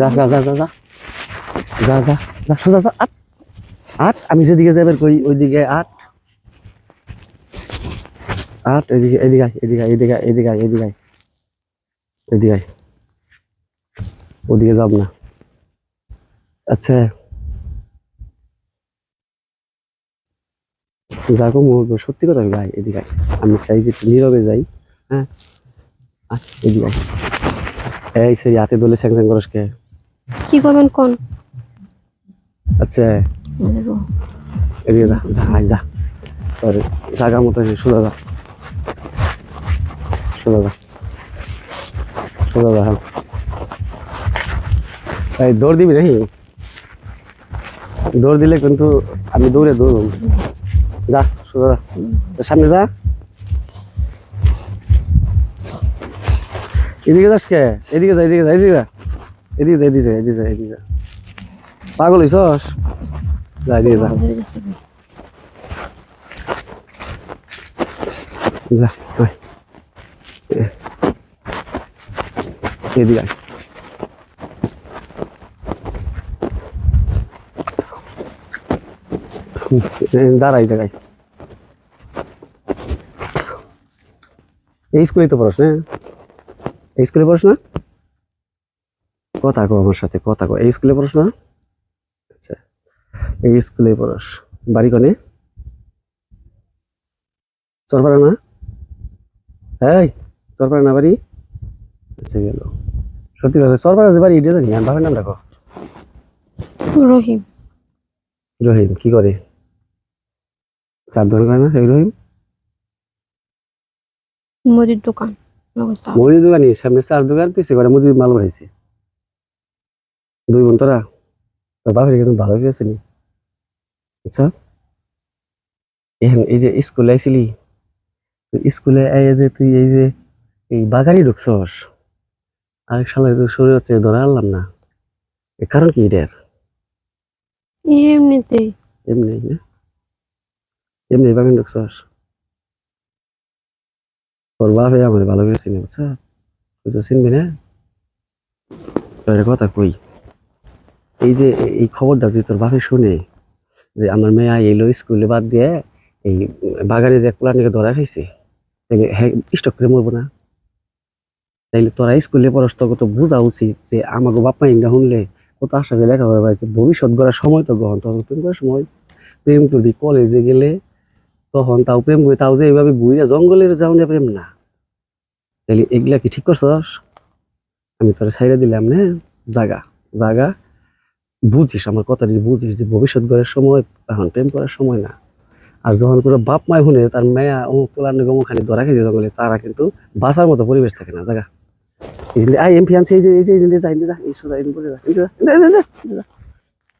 যা যা যা যা যা যা যা যা সোজা যা আট আট, আমি যেদিকে যাবার কই ওইদিকে আট আট, এদিকে এদিকে এদিকে এদিকে এদিকে এদিকে। এদিকে। ওদিকে যাব না আচ্ছা যাকো মোর সত্যি কথা ভাই এদিকে। আমি চাই যে নীরবে যাই হ্যাঁ এদিকে। এই সেই হাতে দোলে স্যাং স্যাং করস কে কি করবেন কোন? আচ্ছা। এদিকে যা যা যা। যা। যা। হ্যাঁ। দৌড় দিবি নাকি? দৌড় দিলে কিন্তু আমি দৌড়ে দৌড় যা, সোজা যা। সামনে যা। এদিকে যাস কে? এদিকে যা এদিকে যা এদিকে যা। এদিকে যা এদিকে যা এদিকে যা এদিকে যা পাগল হইছস? যা এদিকে যা। যা এদিকে আয়। এই জায়গায়। এই স্কুলেই তো পড়াস এই স্কুলে পড়াস না? কথা কো আমার সাথে কথা কো এই স্কুলে পড়াস না? আচ্ছা এই স্কুলে পড়াস। বাড়ি কনে? চরপাড়া না? এই চরপাড়া না বাড়ি? আচ্ছা গেল। সত্যি কথা চরপাড়া যে বাড়ি এটা জানি আমি ভাবের নাম রাখো। রহিম। রহিম কি করে? চার দোকান করে না এই রহিম? মুদির দোকান নগদ মুড়ি দোকানি সামনে চার দোকান পিছিয়ে করে মুদি মাল বাড়াইছে। দুই বোন তোরা? তোর বাপের কিন্তু ভালো পেয়েছে নি আচ্ছা। এখন এই যে স্কুলে আইছিলি তুই স্কুলে এই যে তুই এই যে এই বাগানি ঢুকছস আরেক সালে তো শরীর হচ্ছে ধরা আনলাম না। কারণ কি এটার? এমনিতেই। এমনি না? এমনি বাগান ঢুকছস? তোর বাপে আমার ভালো চিনি বুঝছ? তুই তো চিনবি না? তোর কথা কই? এই যে এই খবরটা যে তোর বাপে শুনে, যে আমার মেয়ে এলো স্কুলে বাদ দিয়ে এই বাগানে যে প্লানিকে ধরা খাইছে তাহলে হ্যাঁ স্টক করে মরবো না। তাইলে তোরা স্কুলে পড়াস, তোকে বোঝা উচিত যে আমাকে বাপ ইংরা শুনলে কত আশা করে লেখাপড়া পাইছে ভবিষ্যৎ গড়ার সময় তো গ্রহণ তখন প্রেম করার সময়। প্রেম করবি কলেজে গেলে তখন তাও প্রেম করি, তাও যে এইভাবে বুঝে জঙ্গলের যাও না প্রেম না। তাহলে এগুলা কি ঠিক করছস? আমি তোরা ছাইড়ে দিলাম না, জাগা জাগা। বুঝিস আমার কথা যদি বুঝিস যে ভবিষ্যৎ গড়ের সময় এখন প্রেম করার সময় না আর যখন কোনো বাপ মায় হুনে তার মেয়া অমুক কোলার নিগম খালি ধরা খেয়েছে জঙ্গলে তারা কিন্তু বাসার মতো পরিবেশ থাকে না জায়গা এই জিনিস আই এমপি আনছে এই যে এই যে এই যে যা এই সোজা যা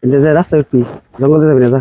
যা যা রাস্তায় উঠবি জঙ্গলে যাবি না যা